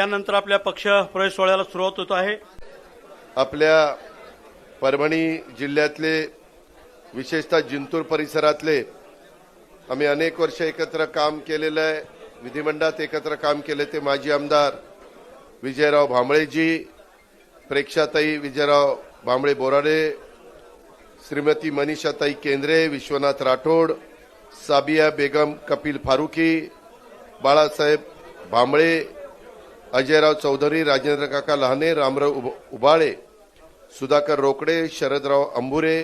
यानंतर आपल्या पक्ष प्रवेश सोहळ्याला सुरुवात होत आहे. आपल्या परभणी जिल्ह्यातले विशेषतः जिंतूर परिसरातले आम्ही अनेक वर्ष एकत्र काम केलेलं आहे. विधिमंडळात एकत्र काम केले ते माजी आमदार विजयराव भांबळेजी प्रेक्षाताई विजयराव भांबळे बोराडे श्रीमती मनीषाताई केंद्रे विश्वनाथ राठोड साबिया बेगम कपिल फारुकी बाळासाहेब भांबळे अजयराव चौधरी राजेंद्र काका लहाने रामराव उब- उबाळे सुधाकर रोकडे शरदराव अंबुरे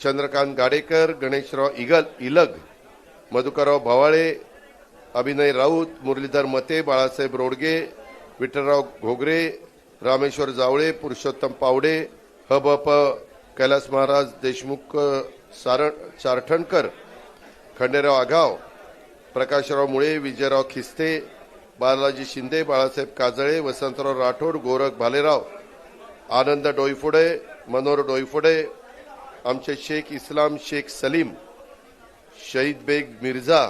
चंद्रकांत गाडेकर गणेशराव इगल इलग मधुकरराव भवाळे अभिनय राऊत मुरलीधर मते बाळासाहेब रोडगे विठ्ठलराव घोगरे रामेश्वर जावळे पुरुषोत्तम पावडे हबप कैलास महाराज देशमुख सारण चारठणकर खंडेराव आघाव प्रकाशराव मुळे विजयराव खिस्ते बालाजी शिंदे बाळासाहेब काजळे वसंतराव राठोड गोरख भालेराव आनंद डोईफोडे मनोहर डोईफोडे आमचे शेख इस्लाम शेख सलीम शहीद बेग मिर्झा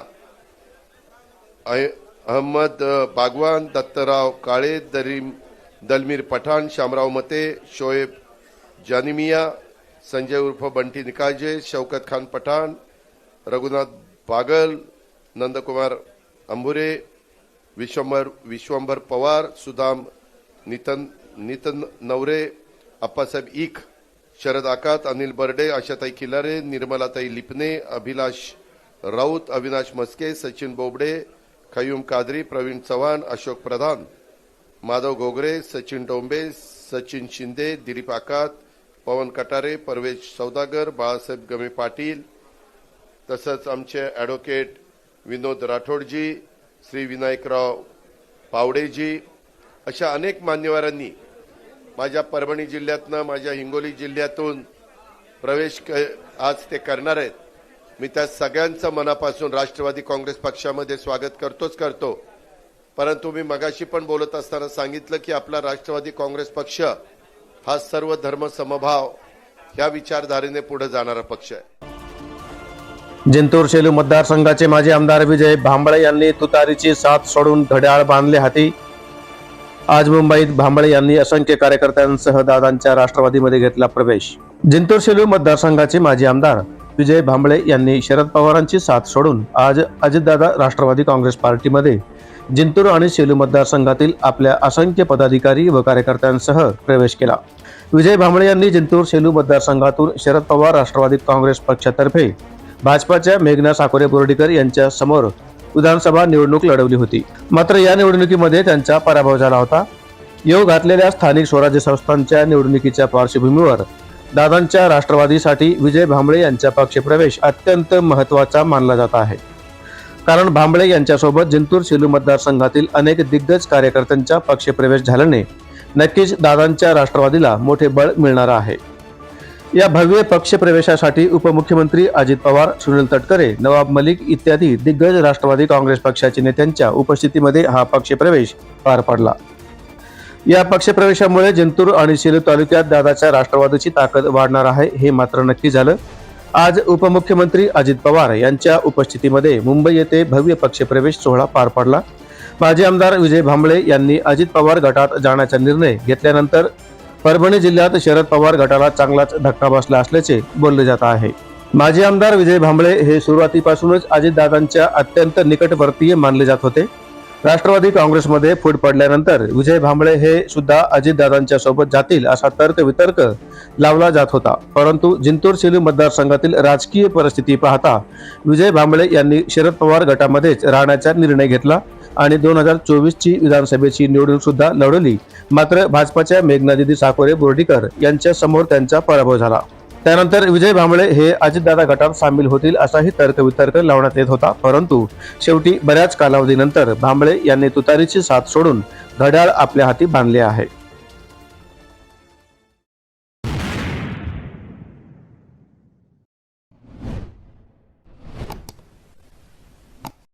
अहमद बागवान दत्तराव काळे दरीम दलमीर पठाण शामराव मते शोएब जानिमिया संजय उर्फ बंटी निकाजे शौकत खान पठाण रघुनाथ बागल नंदकुमार अंबुरे विश्वंभर विश्वंभर पवार सुदाम नितन नितन नवरे अप्पासाहेब ईख शरद आकात अनिल बर्डे आशाताई खिलारे निर्मलाताई लिपणे अभिलाष राऊत अविनाश मस्के सचिन बोबडे खयूम कादरी प्रवीण चव्हाण अशोक प्रधान माधव घोगरे सचिन डोंबे सचिन शिंदे दिलीप आकात पवन कटारे परवेश सौदागर बाळासाहेब गमे पाटील तसंच आमचे ॲडव्होकेट विनोद राठोडजी श्री विनायकराव पावडेजी अशा अनेक मान्यवरांनी माझ्या परभणी जिल्ह्यातनं माझ्या हिंगोली जिल्ह्यातून प्रवेश क- आज ते करणार आहेत. मी त्या सगळ्यांचं मनापासून राष्ट्रवादी काँग्रेस पक्षामध्ये स्वागत करतोच करतो. परंतु मी मगाशी पण बोलत असताना सांगितलं की आपला राष्ट्रवादी काँग्रेस पक्ष हा सर्व धर्म समभाव या विचारधारेने पुढे जाणारा पक्ष आहे. जिंतूर शेलू मतदारसंघाचे माजी आमदार विजय भांबळे यांनी तुतारीची साथ सोडून घड्याळ बांधले हाती. आज मुंबईत भांबळे यांनी असंख्य कार्यकर्त्यांसह दादांच्या राष्ट्रवादीमध्ये घेतला प्रवेश. जिंतूर शेलू मतदारसंघाचे माजी आमदार विजय भांबळे यांनी शरद पवारांची साथ सोडून आज अजितदादा राष्ट्रवादी काँग्रेस पार्टीमध्ये जिंतूर आणि सेलू मतदारसंघातील आपल्या असंख्य पदाधिकारी व कार्यकर्त्यांसह प्रवेश केला. विजय भांबळे यांनी जिंतूर सेलू मतदारसंघातून शरद पवार राष्ट्रवादी काँग्रेस पक्षातर्फे भाजपाच्या मेघना साकोरे बोर्डीकर यांच्या समोर विधानसभा निवडणूक लढवली होती. मात्र या निवडणुकीमध्ये त्यांचा पराभव झाला होता. येऊ घातलेल्या स्थानिक स्वराज्य संस्थांच्या निवडणुकीच्या पार्श्वभूमीवर दादांच्या राष्ट्रवादीसाठी विजय भांबळे यांचा पक्षप्रवेश अत्यंत महत्त्वाचा मानला जात आहे. कारण भांबळे यांच्यासोबत जिंतूर सेलू मतदारसंघातील अनेक दिग्गज कार्यकर्त्यांचा पक्षप्रवेश झाल्याने नक्कीच दादांच्या राष्ट्रवादीला मोठे बळ मिळणार आहे. या भव्य पक्षप्रवेशासाठी उपमुख्यमंत्री अजित पवार सुनील तटकरे नवाब मलिक इत्यादी दिग्गज राष्ट्रवादी काँग्रेस पक्षाच्या नेत्यांच्या उपस्थितीमध्ये हा पक्षप्रवेश पार पडला. या पक्षप्रवेशामुळे जिंतूर आणि सेलू तालुक्यात दादाच्या राष्ट्रवादीची ताकद वाढणार आहे हे मात्र नक्की झालं. आज उपमुख्यमंत्री अजित पवार यांच्या उपस्थितीमध्ये मुंबई येथे भव्य पक्षप्रवेश सोहळा पार पडला. माजी आमदार विजय भांबळे यांनी अजित पवार गटात जाण्याचा निर्णय घेतल्यानंतर परभणी जिल्ह्यात शरद पवार गटाला चांगलाच धक्का बसला असल्याचे बोलले जात आहे. माजी आमदार विजय भांबळे हे सुरुवातीपासूनच अजितदादांच्या अत्यंत निकटवर्तीय मानले जात होते. राष्ट्रवादी काँग्रेसमध्ये फूट पडल्यानंतर विजय भांबळे हे सुद्धा अजितदादांच्या सोबत जातील असा तर्क वितर्क लावला जात होता. परंतु जिंतूर सेलू मतदारसंघातील राजकीय परिस्थिती पाहता विजय भांबळे यांनी शरद पवार गटामध्येच राहण्याचा निर्णय घेतला. आणि दोन हजार चोवीसची विधानसभेची निवडणूक सुद्धा लढवली. मात्र भाजपाच्या मेघनादिदी साकोरे बोर्डीकर यांच्या समोर त्यांचा पराभव झाला. त्यानंतर विजय भांबळे हे अजितदादा गटात सामील होतील असाही तर्कवितर्क लावण्यात येत होता. परंतु शेवटी बऱ्याच कालावधीनंतर भांबळे यांनी तुतारीची साथ सोडून घड्याळ आपल्या हाती बांधले आहे.